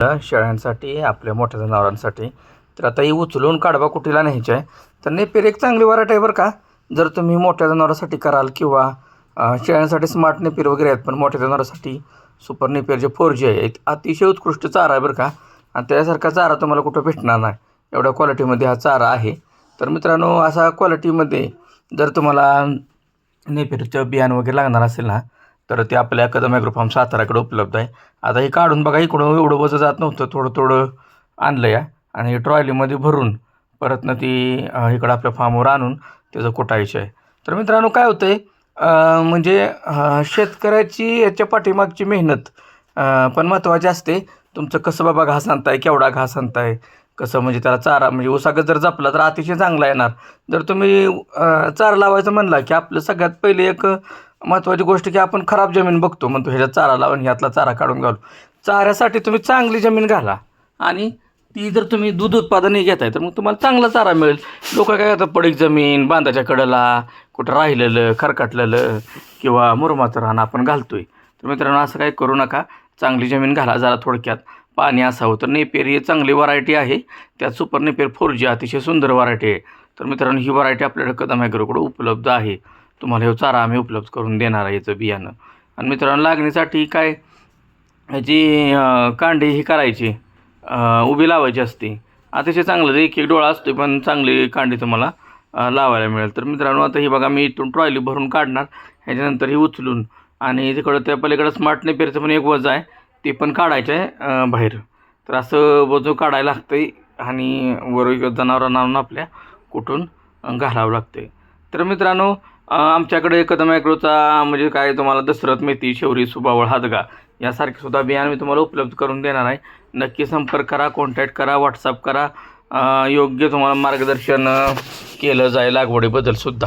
शेळ्यांसाठी आपल्या मोठ्या जनावरांसाठी. तर आता ही उचलून काढवा कुटीला न्यायची आहे? तर नेपेर एक चांगली वरायटी आहे बरं का. जर तुम्ही मोठ्या जनावरांसाठी कराल किंवा शेळ्यांसाठी स्मार्ट नेपेर वगैरे आहेत पण मोठ्या जनावरांसाठी सुपर नेपेर जे फोर जी आहे अतिशय उत्कृष्ट चारा आहे बरं का. आणि त्यासारखा चारा तुम्हाला कुठं भेटणार नाही. एवढ्या क्वालिटीमध्ये हा चारा आहे. तर मित्रांनो असा क्वालिटीमध्ये जर तुम्हाला नेपेरचं बियाणं वगैरे लागणार असेल ना तर ते आपल्या कदम ॲग्रोफार्म साताराकडे उपलब्ध आहे. आता हे काढून बघा इकडं एवढं वजन जात नव्हतं थोडं थोडं आणलं या आणि ट्रॉलीमध्ये भरून परत ना ती इकडं आपल्या फार्मवर आणून त्याचं कुटायचं आहे. तर मित्रांनो काय होतं आहे म्हणजे शेतकऱ्याची याच्या पाठीमागची मेहनत पण महत्त्वाची असते. तुमचं कसं बाबा घास आणताय केवढा घास आणताय कसं म्हणजे त्याला चारा म्हणजे उसागत जर जपला तर अतिशय चांगला येणार. जर तुम्ही चारा लावायचं म्हणला की आपलं सगळ्यात पहिले एक महत्त्वाची गोष्ट की आपण खराब जमीन बघतो म्हणतो ह्याच्यात चारा लावून ह्यातला चारा काढून घालू. चाऱ्यासाठी तुम्ही चांगली जमीन घाला आणि ती जर तुम्ही दूध उत्पादनही घेताय तर मग तुम्हाला चांगला चारा मिळेल. लोक काय करतात पडीक जमीन बांधाच्या कडेला कुठं राहिलेलं खरकाटलेलं किंवा मुरमाचं रान आपण घालतो आहे तर मित्रांनो असं काही करू नका. चांगली जमीन घाला जरा थोडक्यात. पाणी असावं तर नेपेर ही चांगली व्हरायटी आहे. त्यात सुपर नेपेर फोर जी अतिशय सुंदर व्हरायटी आहे. तर मित्रांनो ही व्हरायटी आपल्याकडे कदम ॲग्रोकडे उपलब्ध आहे. तुम्हाला हे चारा आम्ही उपलब्ध करून देणार आहे याचं बियाणं. आणि मित्रांनो लागणीसाठी काय ह्याची कांडी ही करायची उभी लावायची असते अतिशय चांगलं एक एक डोळा असतो पण चांगली कांडी तुम्हाला लावायला मिळेल. तर मित्रांनो आता ही बघा मी इथून ट्रॉली भरून काढणार ह्याच्यानंतर ही उचलून आणि तिकडं त्या पलीकडं स्मार्ट नेपेरचं पण एक वज आहे ते पण काढायचं आहे बाहेर. तर असं वजू काढायला लागतं आहे आणि वर जनावरांना आणून आपल्या कुठून घालावं लागतं तर मित्रांनो आमच्याकडे कदम ॲग्रोचा म्हणजे काय तुम्हाला दसरथ मेथी शेवरी सुबावळ हादगा यासारखे सुद्धा बियाणं मी तुम्हाला उपलब्ध करून देणार आहे. नक्की संपर्क करा कॉन्टॅक्ट करा व्हॉट्सअप करा. योग्य तुम्हाला मार्गदर्शन केलं जाईल लागवडीबद्दल सुद्धा.